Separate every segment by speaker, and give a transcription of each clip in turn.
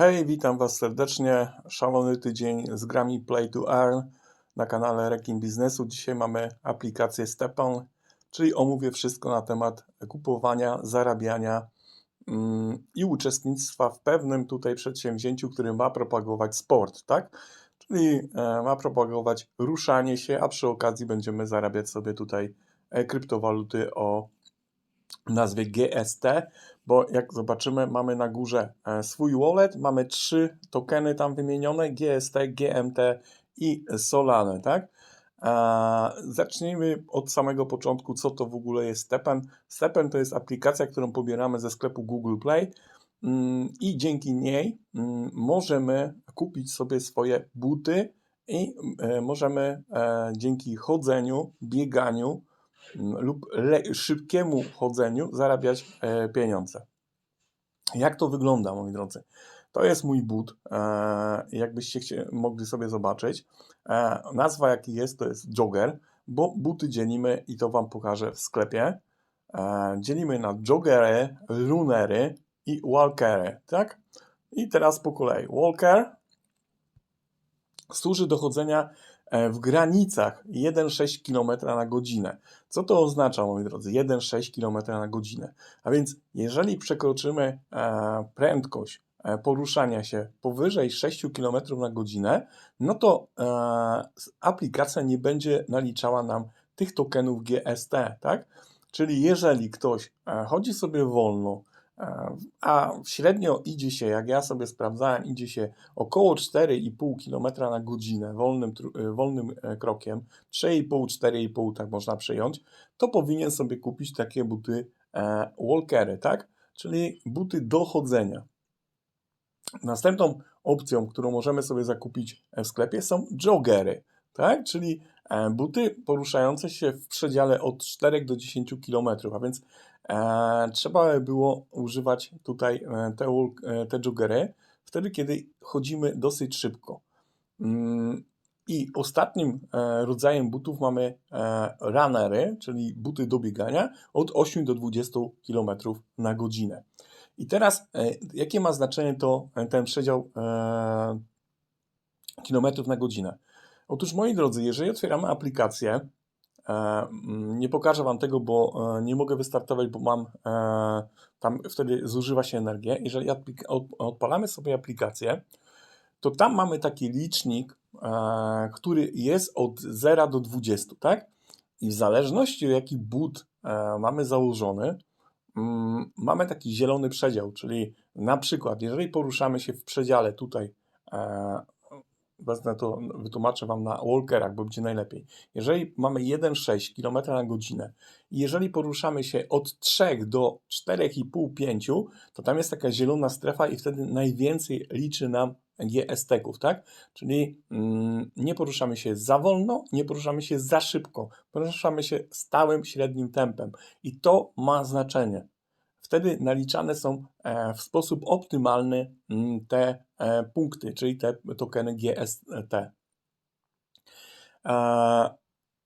Speaker 1: Hej, witam Was serdecznie. Szalony tydzień z grami Play to Earn na kanale Rekin Biznesu. Dzisiaj mamy aplikację Stepan, czyli omówię wszystko na temat kupowania, zarabiania mm, i uczestnictwa w pewnym tutaj przedsięwzięciu, który ma propagować sport, tak? Czyli e, ma propagować ruszanie się, a przy okazji będziemy zarabiać sobie tutaj e, kryptowaluty o nazwie GST, bo jak zobaczymy, mamy na górze e, swój wallet, mamy trzy tokeny tam wymienione, GST, GMT i Solana, tak? Zacznijmy od samego początku, co to w ogóle jest Stepen. Stepen to jest aplikacja, którą pobieramy ze sklepu Google Play mm, i dzięki niej mm, możemy kupić sobie swoje buty i e, możemy e, dzięki chodzeniu, bieganiu, lub szybkiemu chodzeniu zarabiać e, pieniądze. Jak to wygląda, moi drodzy? To jest mój but, e, jakbyście mogli sobie zobaczyć. E, nazwa jaki jest, to jest jogger, bo buty dzielimy i to Wam pokażę w sklepie. E, dzielimy na joggery, runnery i walkery, tak? I teraz po kolei. Walker służy do chodzenia w granicach 1,6 km na godzinę. Co to oznacza, moi drodzy? 1,6 km na godzinę. A więc jeżeli przekroczymy e, prędkość e, poruszania się powyżej 6 km na godzinę, no to e, aplikacja nie będzie naliczała nam tych tokenów GST, tak? Czyli jeżeli ktoś e, chodzi sobie wolno, e, a średnio idzie się, jak ja sobie sprawdzałem, idzie się około 4,5 km na godzinę wolnym, e, wolnym e, krokiem, 3,5-4,5 tak można przyjąć, to powinien sobie kupić takie buty e, walkery, tak? Czyli buty do chodzenia. Następną opcją, którą możemy sobie zakupić w sklepie są joggery, tak? Czyli buty poruszające się w przedziale od 4 do 10 km, a więc trzeba by było używać tutaj e, te, e, te joggery wtedy, kiedy chodzimy dosyć szybko. Mm, I ostatnim e, rodzajem butów mamy e, runnery, czyli buty do biegania od 8 do 20 km na godzinę. I teraz, e, jakie ma znaczenie to, e, ten przedział e, kilometrów na godzinę? Otóż, moi drodzy, jeżeli otwieramy aplikację, e, nie pokażę Wam tego, bo e, nie mogę wystartować, bo mam e, tam wtedy zużywa się energia. Jeżeli od- odpalamy sobie aplikację, to tam mamy taki licznik, e, który jest od 0 do 20, tak? I w zależności o jaki but e, mamy założony, mm, mamy taki zielony przedział, czyli na przykład, jeżeli poruszamy się w przedziale tutaj, e, wezmę to, wytłumaczę Wam na walkerach, bo będzie najlepiej. Jeżeli mamy 1,6 km na godzinę i jeżeli poruszamy się od 3 do 4,5-5, to tam jest taka zielona strefa i wtedy najwięcej liczy nam GST-ków, tak? Czyli mm, nie poruszamy się za wolno, nie poruszamy się za szybko, poruszamy się stałym, średnim tempem i to ma znaczenie. Wtedy naliczane są e, w sposób optymalny mm, te e, punkty, czyli te tokeny GST. E,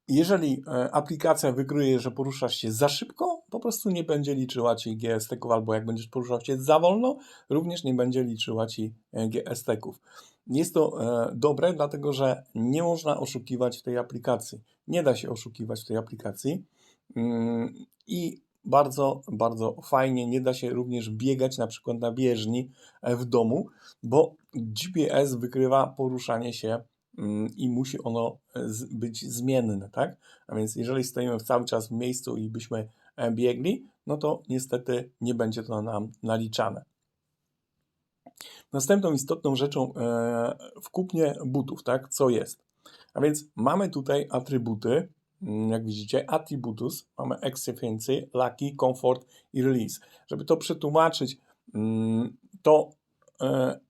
Speaker 1: Jeżeli aplikacja wykryje, że poruszasz się za szybko, po prostu nie będzie liczyła ci GST-ków, albo jak będziesz poruszał się za wolno, również nie będzie liczyła ci GST-ków. Jest to dobre, dlatego że nie można oszukiwać w tej aplikacji. Nie da się oszukiwać w tej aplikacji. Mm, I bardzo, bardzo fajnie. Nie da się również biegać na przykład na bieżni e, w domu, bo GPS wykrywa poruszanie się mm, i musi ono e, być zmienne, tak? A więc jeżeli stoimy cały czas w miejscu i byśmy e, biegli, no to niestety nie będzie to nam naliczane. Następną istotną rzeczą w kupnie butów, tak? Co jest? A więc mamy tutaj atrybuty, jak widzicie, attributus, mamy efficiency, lucky, comfort i release. Żeby to przetłumaczyć, mm, to e,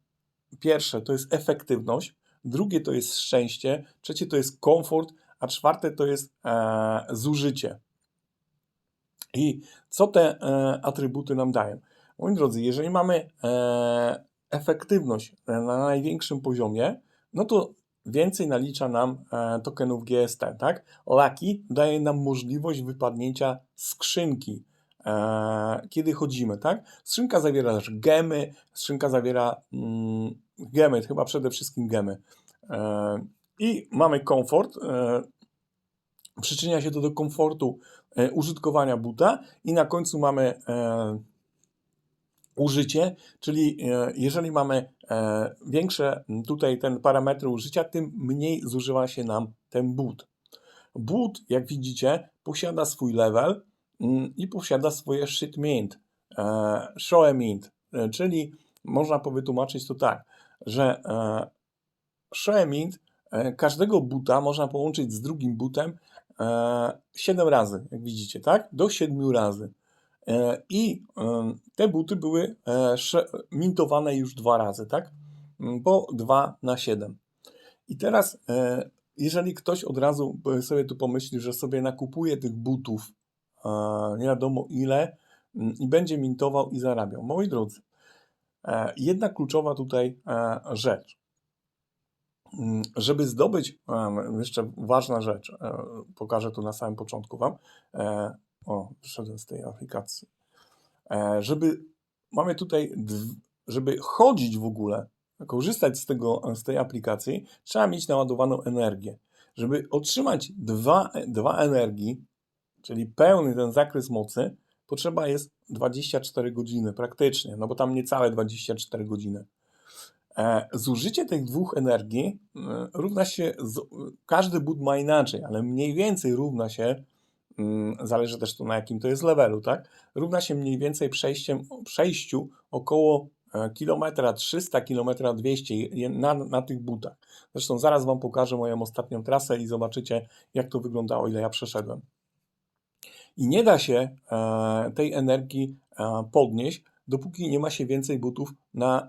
Speaker 1: pierwsze to jest efektywność, drugie to jest szczęście, trzecie to jest komfort, a czwarte to jest e, zużycie. I co te e, atrybuty nam dają? Moi drodzy, jeżeli mamy efektywność na największym poziomie, no to więcej nalicza nam e, tokenów GST, tak? Lucky daje nam możliwość wypadnięcia skrzynki, e, kiedy chodzimy, tak? Skrzynka zawiera też gemy, skrzynka zawiera mm, gemy, chyba przede wszystkim gemy. E, I mamy komfort. Przyczynia się to do komfortu użytkowania buta i na końcu mamy użycie, czyli e, jeżeli mamy e, większe tutaj ten parametry użycia, tym mniej zużywa się nam ten but. But, jak widzicie, posiada swój level mm, i posiada swoje shit mint, e, show mint, e, czyli można wytłumaczyć to tak, że show mint e, każdego buta można połączyć z drugim butem e, 7 razy, jak widzicie, tak? Do 7 razy. E, I te buty były e, mintowane już dwa razy, tak? Mm, Po 2 na 7. I teraz, e, jeżeli ktoś od razu sobie tu pomyśli, że sobie nakupuje tych butów nie wiadomo ile mm, i będzie mintował i zarabiał. Moi drodzy, jedna kluczowa tutaj rzecz. Mm, Żeby zdobyć, jeszcze ważna rzecz, pokażę tu na samym początku Wam. O, wyszedłem z tej aplikacji. E, Żeby, mamy tutaj, żeby chodzić w ogóle, korzystać z, tego, z tej aplikacji, trzeba mieć naładowaną energię. Żeby otrzymać dwa, dwa energii, czyli pełny ten zakres mocy, potrzeba jest 24 godziny praktycznie, no bo tam niecałe 24 godziny. E, Zużycie tych dwóch energii mm, równa się, każdy but ma inaczej, ale mniej więcej równa się, zależy też to na jakim to jest levelu, tak? Równa się mniej więcej przejściem, przejściu około e, kilometra 300, kilometra 200 je- na, na tych butach. Zresztą zaraz Wam pokażę moją ostatnią trasę i zobaczycie, jak to wyglądało, ile ja przeszedłem. I nie da się e, tej energii e, podnieść, dopóki nie ma się więcej butów na e,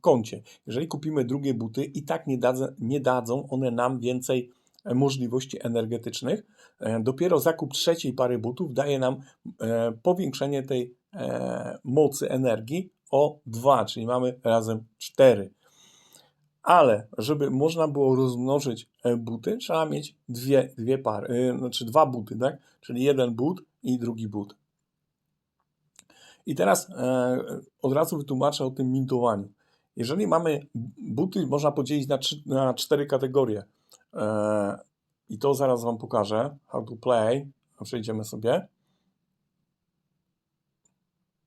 Speaker 1: koncie. Jeżeli kupimy drugie buty, i tak nie, dadzą, nie dadzą one nam więcej możliwości energetycznych. E, dopiero zakup trzeciej pary butów daje nam e, powiększenie tej e, mocy energii o 2, czyli mamy razem 4. Ale żeby można było rozmnożyć buty, trzeba mieć dwie, dwie pary, znaczy dwa buty, tak? Czyli jeden but i drugi but. I teraz od razu wytłumaczę o tym mintowaniu. Jeżeli mamy buty, można podzielić na, trzy, na cztery kategorie. E, I to zaraz Wam pokażę. How to play. Przejdziemy sobie.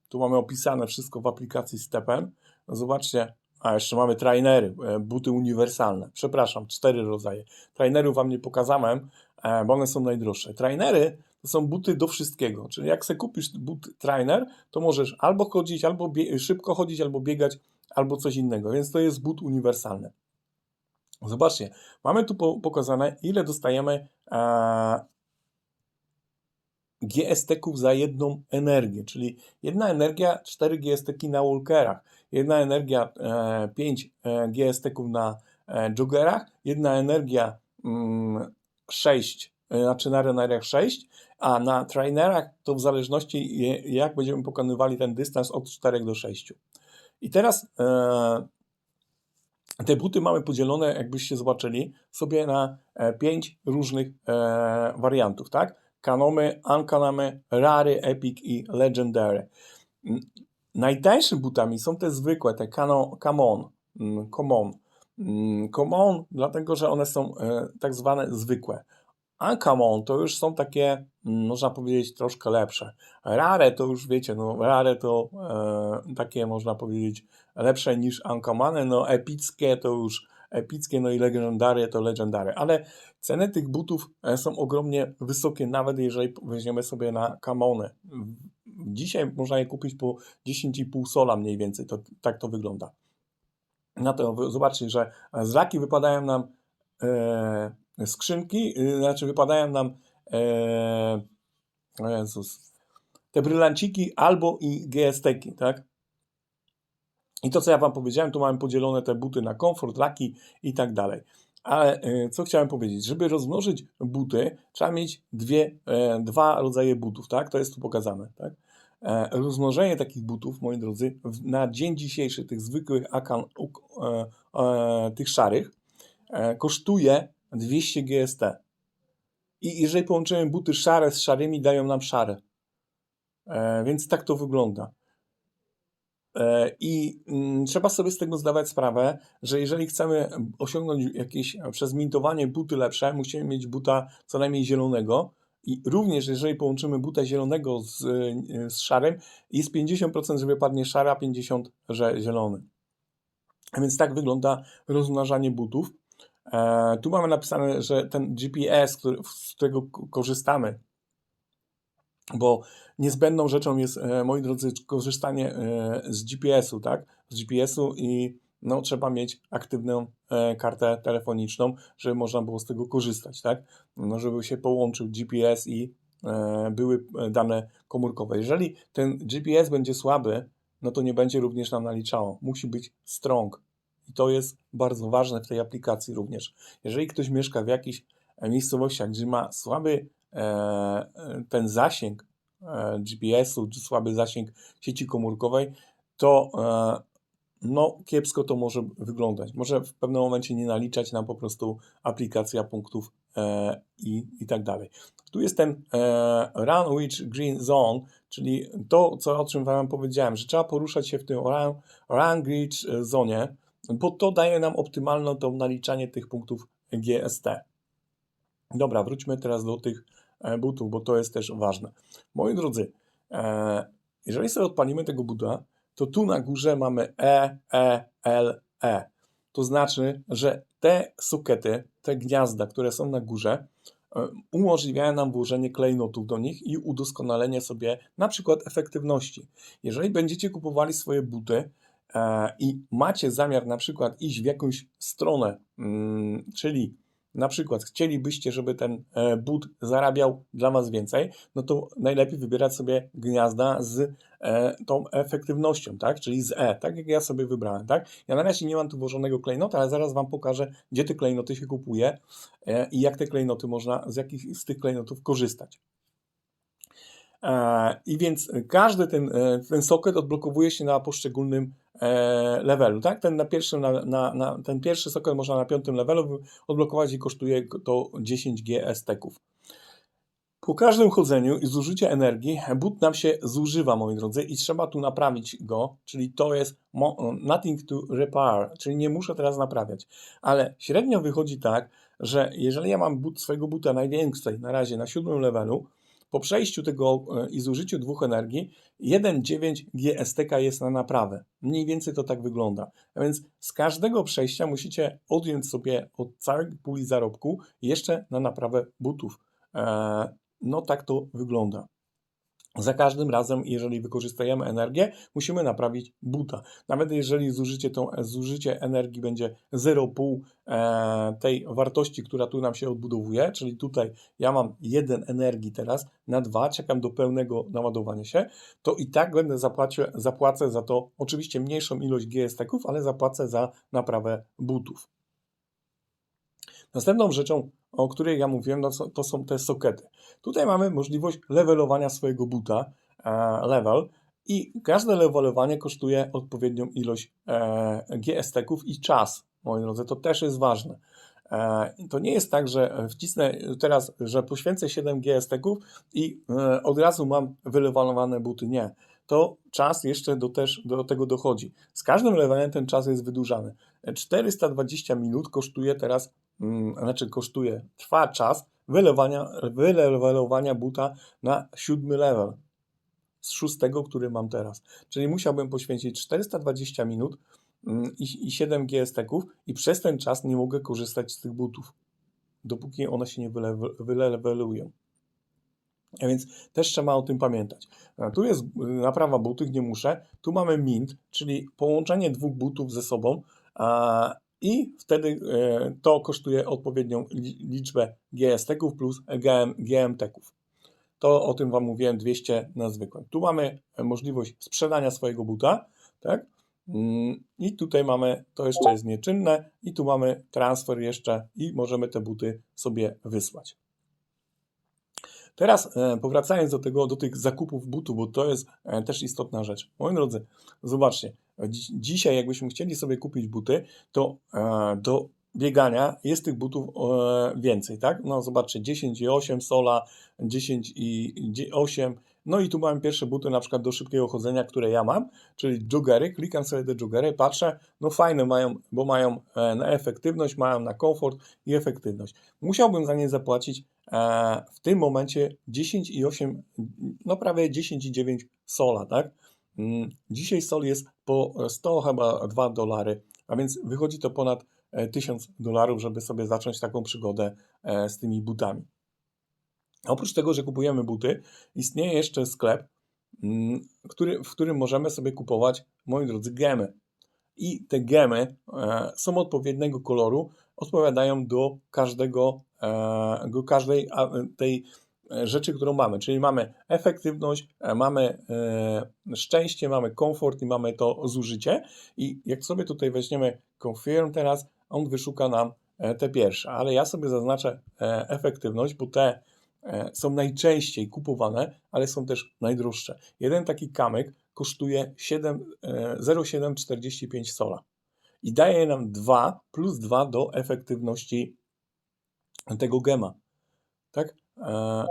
Speaker 1: Tu mamy opisane wszystko w aplikacji Stepen. Zobaczcie, a jeszcze mamy trainery, e, buty uniwersalne. Przepraszam, cztery rodzaje. Trainerów Wam nie pokazałem, e, bo one są najdroższe. Trainery to są buty do wszystkiego. Czyli jak sobie kupisz but trainer, to możesz albo chodzić, albo szybko chodzić, albo biegać, albo coś innego. Więc to jest but uniwersalny. Zobaczcie, mamy tu po, pokazane, ile dostajemy e, GST-ków za jedną energię, czyli jedna energia 4 GST-ki na walkerach, jedna energia e, 5 e, GST-ków na e, joggerach, jedna energia mm, 6, e, znaczy na runnerach 6, a na trainerach to w zależności jak będziemy pokonywali ten dystans od 4 do 6. I teraz e, te buty mamy podzielone, jakbyście zobaczyli, sobie na e, pięć różnych e, wariantów, tak? Kanomy, Unkanamy, Rary, Epic i Legendary. Najtańszymi butami są te zwykłe, te Cano, Common, mm, Common. Mm, Common, dlatego że one są e, tak zwane zwykłe. Uncommon to już są takie, mm, można powiedzieć, troszkę lepsze. Rare to już wiecie, no rare to e, takie, można powiedzieć, lepsze niż Uncommon, no epickie to już epickie, no i legendary to legendary, ale ceny tych butów e, są ogromnie wysokie, nawet jeżeli weźmiemy sobie na Camony. Dzisiaj można je kupić po 10,5 sola mniej więcej, to, tak to wygląda. Na to zobaczcie, że z laki wypadają nam e, skrzynki, y, znaczy wypadają nam e, Jezus, te brylanciki albo i GST-ki, tak? I to, co ja Wam powiedziałem, tu mamy podzielone te buty na komfort, laki i tak dalej. Ale e, co chciałem powiedzieć? Żeby rozmnożyć buty, trzeba mieć dwie, e, dwa rodzaje butów, tak? To jest tu pokazane, tak? E, Rozmnożenie takich butów, moi drodzy, w- na dzień dzisiejszy, tych zwykłych akan, e, e, tych szarych, e, kosztuje 200 GST. I jeżeli połączymy buty szare z szarymi, dają nam szare. E, Więc tak to wygląda. E, I mm, trzeba sobie z tego zdawać sprawę, że jeżeli chcemy osiągnąć jakieś przez mintowanie buty lepsze, musimy mieć buta co najmniej zielonego. I również jeżeli połączymy buta zielonego z, z szarym, jest 50%, że wypadnie szary, a 50%, że zielony. A więc tak wygląda rozmnażanie butów. E, tu mamy napisane, że ten GPS, który, z którego korzystamy, bo niezbędną rzeczą jest, e, moi drodzy, korzystanie e, z GPS-u, tak? Z GPS-u i no, trzeba mieć aktywną kartę telefoniczną, żeby można było z tego korzystać, tak? No, żeby się połączył GPS i były dane komórkowe. Jeżeli ten GPS będzie słaby, no to nie będzie również nam naliczało. Musi być strong. I to jest bardzo ważne w tej aplikacji również. Jeżeli ktoś mieszka w jakichś miejscowościach, gdzie ma słaby ten zasięg GPS-u, czy słaby zasięg sieci komórkowej, to no, kiepsko to może wyglądać. Może w pewnym momencie nie naliczać nam po prostu aplikacja punktów e, i, i tak dalej. Tu jest ten e, Run Which Green Zone, czyli to, co, o czym Wam powiedziałem, że trzeba poruszać się w tym Run, run Zone, bo to daje nam optymalne to naliczanie tych punktów GST. Dobra, wróćmy teraz do tych e, butów, bo to jest też ważne. Moi drodzy, e, jeżeli sobie odpalimy tego buta, to tu na górze mamy E, E, L, E. To znaczy, że te sokety, te gniazda, które są na górze, e, umożliwiają nam włożenie klejnotów do nich i udoskonalenie sobie na przykład efektywności. Jeżeli będziecie kupowali swoje buty i macie zamiar na przykład iść w jakąś stronę, mm, czyli na przykład chcielibyście, żeby ten e, but zarabiał dla Was więcej, no to najlepiej wybierać sobie gniazda z e, tą efektywnością, tak? Czyli z E, tak jak ja sobie wybrałem, tak? Ja na razie nie mam tu włożonego klejnota, ale zaraz Wam pokażę, gdzie te klejnoty się kupuje e, i jak te klejnoty można, z jakich z tych klejnotów korzystać. I więc każdy ten, ten socket odblokowuje się na poszczególnym E, levelu, tak? Ten, na pierwszym, na, na, na, ten pierwszy socket można na piątym levelu odblokować i kosztuje to 10 G steków. Po każdym chodzeniu i zużyciu energii but nam się zużywa, moi drodzy, i trzeba tu naprawić go, czyli to jest nothing to repair, czyli nie muszę teraz naprawiać. Ale średnio wychodzi tak, że jeżeli ja mam but, swojego buta największej na razie na siódmym levelu, po przejściu tego e, i zużyciu dwóch energii 1,9 GSTK jest na naprawę. Mniej więcej to tak wygląda. A więc z każdego przejścia musicie odjąć sobie od całej puli zarobku jeszcze na naprawę butów. E, no tak to wygląda. Za każdym razem, jeżeli wykorzystujemy energię, musimy naprawić buta. Nawet jeżeli zużycie, tą, zużycie energii będzie 0,5 e, tej wartości, która tu nam się odbudowuje, czyli tutaj ja mam 1 energii teraz na 2, czekam do pełnego naładowania się, to i tak będę zapłacę, zapłacę za to oczywiście mniejszą ilość GST-ków, ale zapłacę za naprawę butów. Następną rzeczą, o której ja mówiłem, no, to są te sokety. Tutaj mamy możliwość levelowania swojego buta, e, level, i każde levelowanie kosztuje odpowiednią ilość e, GST-ków i czas, moi drodzy, to też jest ważne. E, to nie jest tak, że wcisnę teraz, że poświęcę 7 GST-ków i od razu mam wylewelowane buty. Nie. To czas jeszcze do, też do tego dochodzi. Z każdym levelem ten czas jest wydłużany. 420 minut kosztuje teraz znaczy kosztuje, trwa czas wylewania, wylewelowania buta na siódmy level z szóstego, który mam teraz. Czyli musiałbym poświęcić 420 minut mm, i, i 7 GST-ków i przez ten czas nie mogę korzystać z tych butów, dopóki one się nie wylewelują. A więc też trzeba o tym pamiętać. Tu jest y, naprawa butów, nie muszę. Tu mamy mint, czyli połączenie dwóch butów ze sobą, i wtedy e, to kosztuje odpowiednią liczbę GST-ków plus GM. To o tym Wam mówiłem 200 na zwykłym. Tu mamy możliwość sprzedania swojego buta, tak? Mm, I tutaj mamy, to jeszcze jest nieczynne, i tu mamy transfer jeszcze i możemy te buty sobie wysłać. Teraz e, powracając do, tego, do tych zakupów butów, bo to jest e, też istotna rzecz. Moi drodzy, zobaczcie, dzisiaj jakbyśmy chcieli sobie kupić buty, to e, do biegania jest tych butów więcej, tak? No zobaczcie, 10,8 sola, 10,8, No i tu mamy pierwsze buty na przykład do szybkiego chodzenia, które ja mam, czyli joggery. Klikam sobie te joggery, patrzę, no fajne mają, bo mają e, na efektywność, mają na komfort i efektywność. Musiałbym za nie zapłacić e, w tym momencie 10,8, no prawie 10,9 sola, tak? Mm, Dzisiaj sol jest po 100 chyba 2 dolary, a więc wychodzi to ponad e, 1000 dolarów, żeby sobie zacząć taką przygodę e, z tymi butami. Oprócz tego, że kupujemy buty, istnieje jeszcze sklep, mm, który, w którym możemy sobie kupować, moi drodzy, gemy. I te gemy e, są odpowiedniego koloru, odpowiadają do każdego, e, do każdej tej e, rzeczy, którą mamy. Czyli mamy efektywność, e, mamy e, szczęście, mamy komfort i mamy to zużycie. I jak sobie tutaj weźmiemy confirm teraz, on wyszuka nam e, te pierwsze, ale ja sobie zaznaczę e, efektywność, bo te e, są najczęściej kupowane, ale są też najdroższe. Jeden taki kamyk kosztuje 7, e, 0,745 sola i daje nam 2 plus 2 do efektywności tego gema. Tak? E,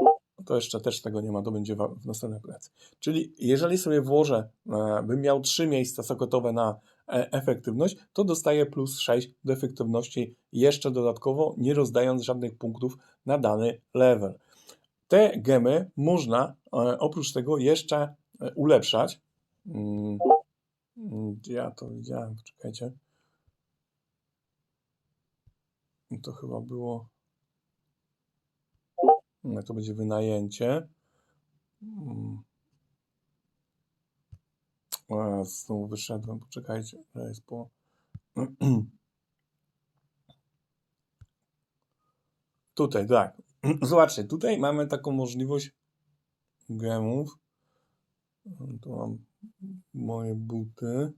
Speaker 1: to jeszcze też tego nie ma, to będzie w następnej pracy. Czyli jeżeli sobie włożę, e, bym miał 3 miejsca sokotowe na e, efektywność, to dostaję plus 6 do efektywności jeszcze dodatkowo, nie rozdając żadnych punktów na dany level. Te gemy można oprócz tego jeszcze ulepszać. Mm, ja to widziałem? Poczekajcie. To chyba było. To będzie wynajęcie. Mm. A, znowu wyszedłem. Poczekajcie. Jest po. Tutaj, tak. Zobaczcie, tutaj mamy taką możliwość gemów. Tu mam moje buty.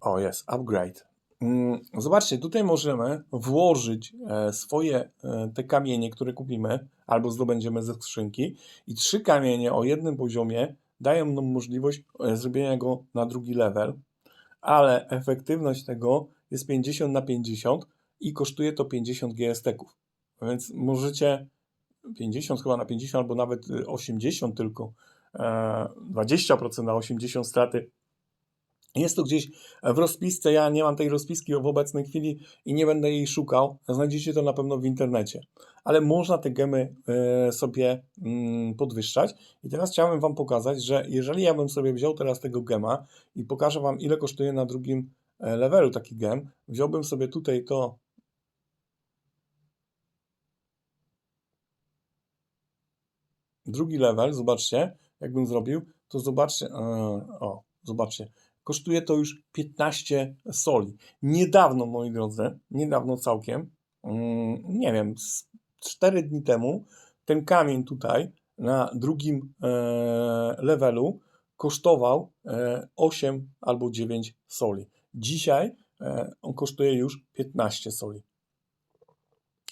Speaker 1: O, jest, upgrade. Mm, Zobaczcie, tutaj możemy włożyć e, swoje e, te kamienie, które kupimy albo zdobędziemy ze skrzynki i trzy kamienie o jednym poziomie dają nam możliwość e, zrobienia go na drugi level, ale efektywność tego jest 50 na 50 i kosztuje to 50 GST-ków. Więc możecie 50 chyba na 50 albo nawet y, 80 tylko, e, 20% na 80 straty jest to gdzieś w rozpisce. Ja nie mam tej rozpiski w obecnej chwili i nie będę jej szukał. Znajdziecie to na pewno w internecie. Ale można te gemy e, sobie mm, podwyższać. I teraz chciałem Wam pokazać, że jeżeli ja bym sobie wziął teraz tego gema i pokażę Wam, ile kosztuje na drugim e, levelu taki gem, wziąłbym sobie tutaj to. Drugi level, zobaczcie, jakbym zrobił, to zobaczcie, e, o, zobaczcie, kosztuje to już 15 soli. Niedawno, moi drodzy, niedawno całkiem, mm, nie wiem, z 4 dni temu, ten kamień tutaj na drugim e, levelu kosztował e, 8 albo 9 soli. Dzisiaj e, on kosztuje już 15 soli.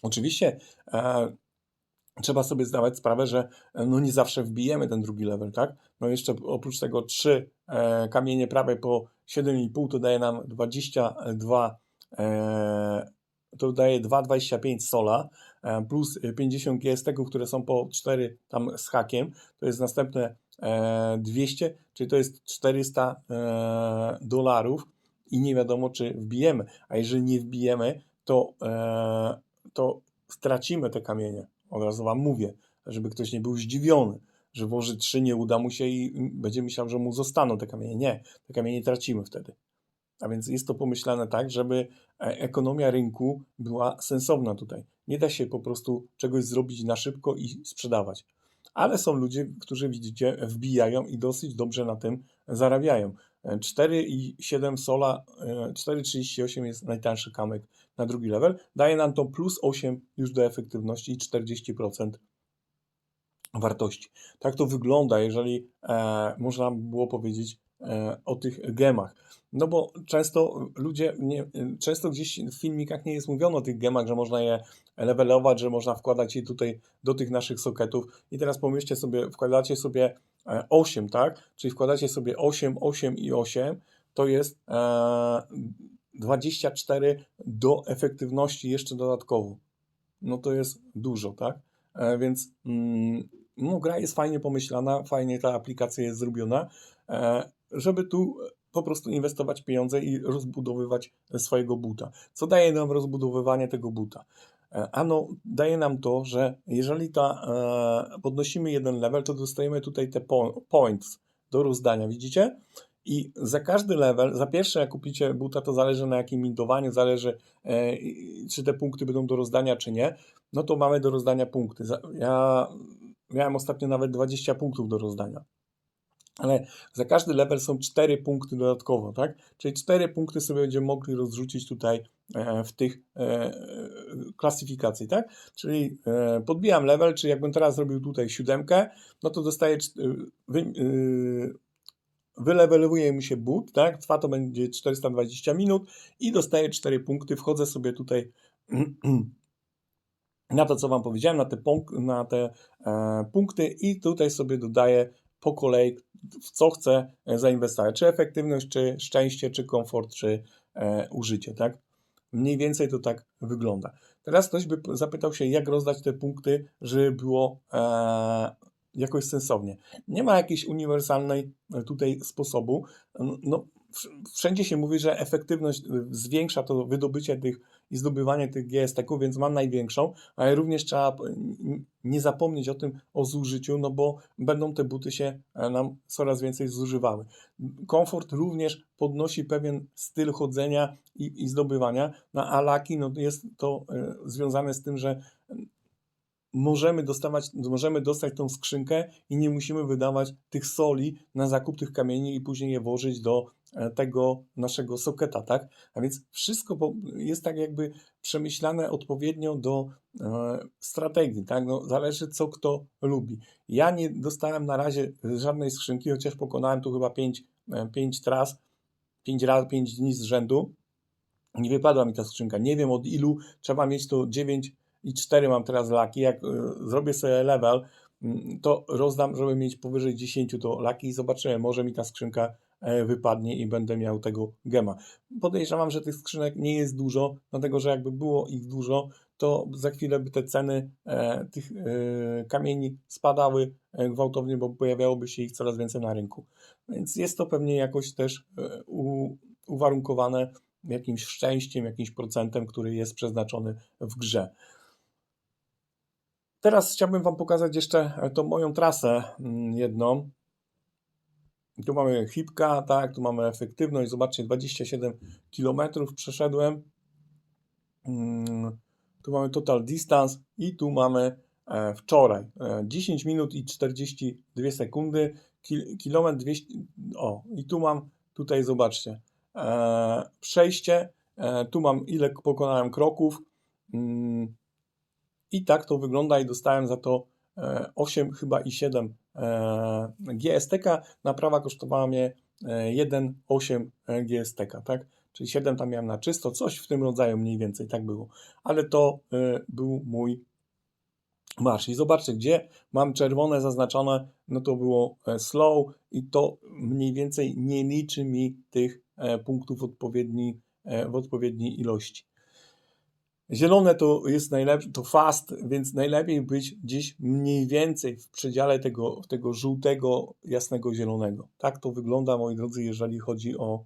Speaker 1: Oczywiście e, trzeba sobie zdawać sprawę, że e, no nie zawsze wbijemy ten drugi level, tak? No jeszcze oprócz tego trzy e, kamienie prawie po 7,5 to daje nam 22 e, to daje 2,25 sola e, plus 50 GST, które są po 4 tam z hakiem, to jest następne e, 200, czyli to jest 400 e, dolarów i nie wiadomo czy wbijemy, a jeżeli nie wbijemy, to, e, to stracimy te kamienie. Od razu Wam mówię, żeby ktoś nie był zdziwiony, że włoży trzy, nie uda mu się i będzie myślał, że mu zostaną te kamienie. Nie, te kamienie tracimy wtedy. A więc jest to pomyślane tak, żeby e, ekonomia rynku była sensowna tutaj. Nie da się po prostu czegoś zrobić na szybko i sprzedawać. Ale są ludzie, którzy widzicie, wbijają i dosyć dobrze na tym zarabiają. E, 4,7 sola, e, 4,38 jest najtańszy kamyk na drugi level. Daje nam to plus 8 już do efektywności i 40% wartości. Tak to wygląda, jeżeli e, można by było powiedzieć e, o tych gemach. No bo często ludzie, nie, często gdzieś w filmikach nie jest mówiono o tych gemach, że można je levelować, że można wkładać je tutaj do tych naszych soketów. I teraz pomyślcie sobie, wkładacie sobie e, 8, tak? Czyli wkładacie sobie 8, 8 i 8, to jest e, 24 do efektywności jeszcze dodatkowo. No to jest dużo, tak? e, więc mm, no, gra jest fajnie pomyślana, fajnie ta aplikacja jest zrobiona, e, żeby tu po prostu inwestować pieniądze i rozbudowywać swojego buta. Co daje nam rozbudowywanie tego buta? E, Ano, daje nam to, że jeżeli ta, e, podnosimy jeden level, to dostajemy tutaj te po, points do rozdania, widzicie? I za każdy level, za pierwsze jak kupicie buta, to zależy na jakim mintowaniu, zależy e, czy te punkty będą do rozdania, czy nie, no to mamy do rozdania punkty. Ja miałem ostatnio nawet 20 punktów do rozdania. Ale za każdy level są 4 punkty dodatkowo, tak? Czyli 4 punkty sobie będziemy mogli rozrzucić tutaj e, w tych e, klasyfikacji, tak? Czyli e, podbijam level, czyli jakbym teraz zrobił tutaj siódemkę, no to dostaję, wy, wyleweluje mi się boot, tak? Trwa to będzie 420 minut i dostaję 4 punkty, wchodzę sobie tutaj na to, co Wam powiedziałem, na te, na te e, punkty i tutaj sobie dodaję po kolei, w co chcę e, zainwestować. Czy efektywność, czy szczęście, czy komfort, czy e, użycie, tak? Mniej więcej to tak wygląda. Teraz ktoś by zapytał się, jak rozdać te punkty, żeby było e, jakoś sensownie. Nie ma jakiejś uniwersalnej e, tutaj sposobu. No, wszędzie się mówi, że efektywność e, zwiększa to wydobycie tych i zdobywanie tych GST-ków, więc mam największą, ale również trzeba nie zapomnieć o tym, o zużyciu, no bo będą te buty się e, nam coraz więcej zużywały. Komfort również podnosi pewien styl chodzenia i, i zdobywania, no a laki, no jest to e, związane z tym, że możemy dostawać, możemy dostać tą skrzynkę i nie musimy wydawać tych soli na zakup tych kamieni i później je włożyć do e, tego naszego soketa, tak? A więc wszystko jest tak jakby przemyślane odpowiednio do e, strategii, tak? No, zależy co kto lubi. Ja nie dostałem na razie żadnej skrzynki, chociaż pokonałem tu chyba 5 pięć tras, 5 razy, 5 dni z rzędu. Nie wypadła mi ta skrzynka. Nie wiem od ilu trzeba mieć to 9 i 4 mam teraz laki. Jak y, zrobię sobie level, mm, to rozdam, żeby mieć powyżej 10 to laki i zobaczymy, może mi ta skrzynka e, wypadnie i będę miał tego gema. Podejrzewam, że tych skrzynek nie jest dużo, dlatego że jakby było ich dużo, to za chwilę by te ceny e, tych e, kamieni spadały e, gwałtownie, bo pojawiałoby się ich coraz więcej na rynku. Więc jest to pewnie jakoś też e, u, uwarunkowane jakimś szczęściem, jakimś procentem, który jest przeznaczony w grze. Teraz chciałbym Wam pokazać jeszcze e, tą moją trasę mm, jedną. Tu mamy hipka, tak, tu mamy efektywność, zobaczcie, 27 km przeszedłem. Mm, Tu mamy total distance i tu mamy e, wczoraj e, 10 minut i 42 sekundy, kil, kilometr 200, o i tu mam, tutaj zobaczcie, e, przejście, e, tu mam ile pokonałem kroków mm, i tak to wygląda i dostałem za to e, 8 chyba i 7 e, GSTK, naprawa kosztowała mnie e, 1,8 GSTK, tak? Czyli 7 tam miałem na czysto, coś w tym rodzaju mniej więcej, tak było. Ale to e, był mój marsz. I zobaczcie, gdzie mam czerwone zaznaczone, no to było e, slow i to mniej więcej nie liczy mi tych e, punktów odpowiedni, e, w odpowiedniej ilości. Zielone to jest najlepsze, to fast, więc najlepiej być gdzieś mniej więcej w przedziale tego, tego żółtego, jasnego zielonego. Tak to wygląda, moi drodzy, jeżeli chodzi o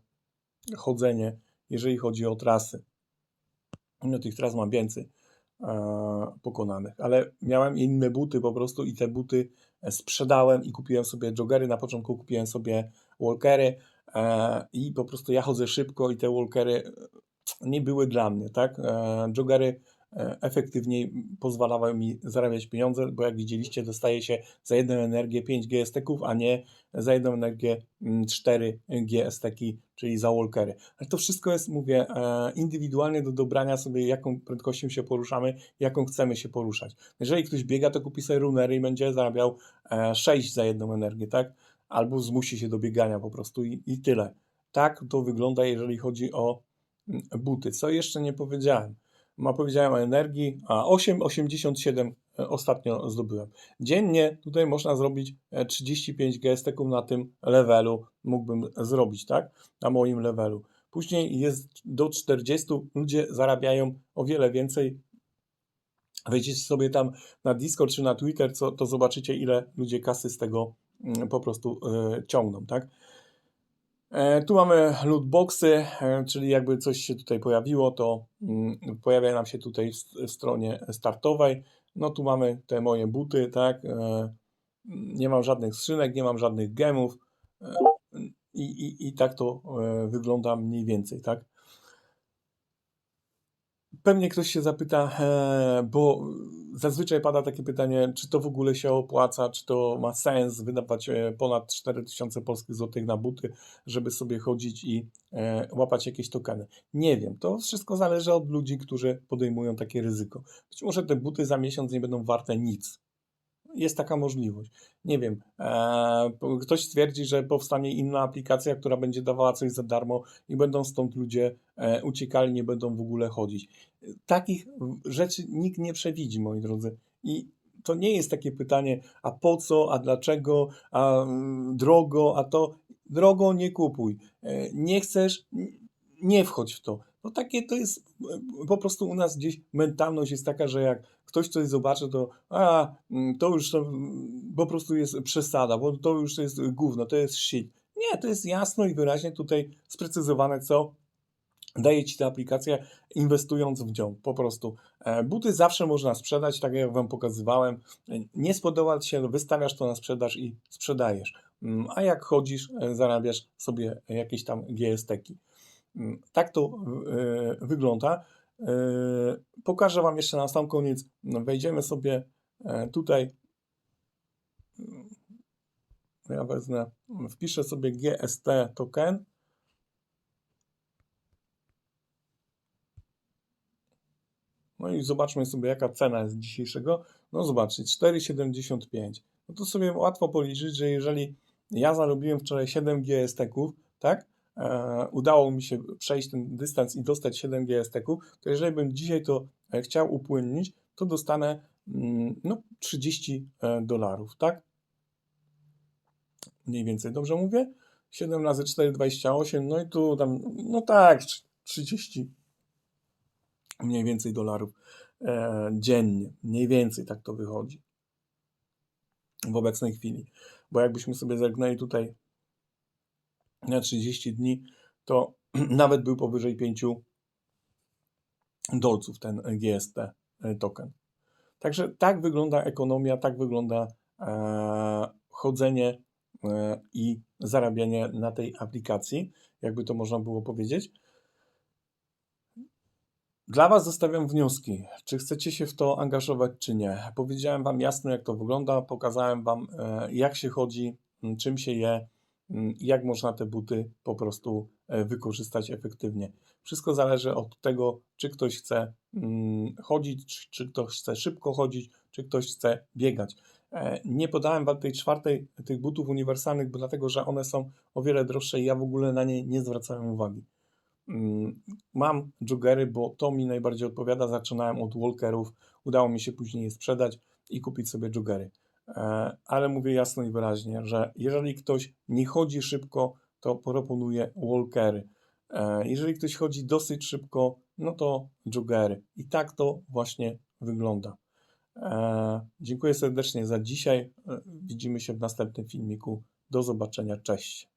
Speaker 1: chodzenie, jeżeli chodzi o trasy. No tych tras mam więcej pokonanych, ale miałem inne buty po prostu i te buty e, sprzedałem i kupiłem sobie joggery. Na początku kupiłem sobie walkery e, i po prostu ja chodzę szybko i te walkery nie były dla mnie, tak? E, Joggery e, efektywniej pozwalały mi zarabiać pieniądze, bo jak widzieliście, dostaje się za jedną energię 5 GST-ków, a nie za jedną energię mm, 4 GST-ki, czyli za walkery. Ale to wszystko jest, mówię, e, indywidualnie do dobrania sobie, jaką prędkością się poruszamy, jaką chcemy się poruszać. Jeżeli ktoś biega, to kupi sobie runery i będzie zarabiał e, 6 za jedną energię, tak? Albo zmusi się do biegania po prostu i, i tyle. Tak to wygląda, jeżeli chodzi o mm, buty. Co jeszcze nie powiedziałem? Ma powiedziałem o energii, a 8,87 e, ostatnio zdobyłem. Dziennie tutaj można zrobić e, 35 GST-ków na tym levelu, mógłbym zrobić, tak? Na moim levelu. Później jest do 40, ludzie zarabiają o wiele więcej wejdziecie sobie tam na Discord czy na Twitter, co, to zobaczycie, ile ludzie kasy z tego mm, po prostu e, ciągną, tak? E, Tu mamy lootboxy, e, czyli jakby coś się tutaj pojawiło, to mm, pojawia nam się tutaj w, stronie startowej. No tu mamy te moje buty, tak? E, Nie mam żadnych skrzynek, nie mam żadnych gemów i, i, i tak to wygląda mniej więcej, tak? Pewnie ktoś się zapyta, e, bo zazwyczaj pada takie pytanie, czy to w ogóle się opłaca, czy to ma sens wydawać e, ponad 4000 polskich złotych na buty, żeby sobie chodzić i e, łapać jakieś tokeny. Nie wiem, to wszystko zależy od ludzi, którzy podejmują takie ryzyko. Być może te buty za miesiąc nie będą warte nic. Jest taka możliwość. Nie wiem, e, ktoś stwierdzi, że powstanie inna aplikacja, która będzie dawała coś za darmo i będą stąd ludzie e, uciekali, nie będą w ogóle chodzić. Takich rzeczy nikt nie przewidzi, moi drodzy. I to nie jest takie pytanie, a po co, a dlaczego, a mm, drogo, a to drogo nie kupuj. E, Nie chcesz, nie wchodź w to. No takie to jest e, po prostu u nas gdzieś mentalność jest taka, że jak ktoś coś zobaczy, to a, mm, to już to, mm, po prostu jest przesada, bo to już jest gówno, to jest shit. Nie, to jest jasno i wyraźnie tutaj sprecyzowane, co daje ci ta aplikacja, inwestując w nią, po prostu. E, Buty zawsze można sprzedać, tak jak Wam pokazywałem. E, Nie spodoba Ci się, wystawiasz to na sprzedaż i sprzedajesz. Mm, A jak chodzisz, zarabiasz sobie jakieś tam GST-ki. Tak to e, wygląda. E, Pokażę Wam jeszcze na sam koniec. No, Wejdziemy sobie e, tutaj. Mm, Ja wezmę, wpiszę sobie GST token. No i zobaczmy sobie, jaka cena jest dzisiejszego. No zobaczcie, 4,75. No to sobie łatwo policzyć, że jeżeli ja zarobiłem wczoraj 7 GST-ków, tak? E, udało mi się przejść ten dystans i dostać 7 GST-ków, to jeżeli bym dzisiaj to e, chciał upłynnić, to dostanę mm, no, 30 e, dolarów, tak? Mniej więcej, dobrze mówię? 7 razy 4, 28, no i tu tam, no tak, 30 mniej więcej dolarów e, dziennie. Mniej więcej tak to wychodzi w obecnej chwili. Bo jakbyśmy sobie zerknęli tutaj na 30 dni, to nawet był powyżej 5 dolców ten GST e, token. Także tak wygląda ekonomia, tak wygląda e, chodzenie e, i zarabianie na tej aplikacji, jakby to można było powiedzieć. Dla Was zostawiam wnioski. Czy chcecie się w to angażować, czy nie? Powiedziałem Wam jasno, jak to wygląda, pokazałem Wam, jak się chodzi, czym się je jak można te buty po prostu e, wykorzystać efektywnie. Wszystko zależy od tego, czy ktoś chce mm, chodzić, czy, czy ktoś chce szybko chodzić, czy ktoś chce biegać. E, Nie podałem Wam tej czwartej, tych butów uniwersalnych, bo dlatego, że one są o wiele droższe i ja w ogóle na nie nie zwracałem uwagi. Mm, Mam joggery, bo to mi najbardziej odpowiada. Zaczynałem od walkerów, udało mi się później je sprzedać i kupić sobie joggery. E, Ale mówię jasno i wyraźnie, że jeżeli ktoś nie chodzi szybko, to proponuję walkery. E, Jeżeli ktoś chodzi dosyć szybko, no to joggery. I tak to właśnie wygląda. E, Dziękuję serdecznie za dzisiaj. Widzimy się w następnym filmiku. Do zobaczenia. Cześć.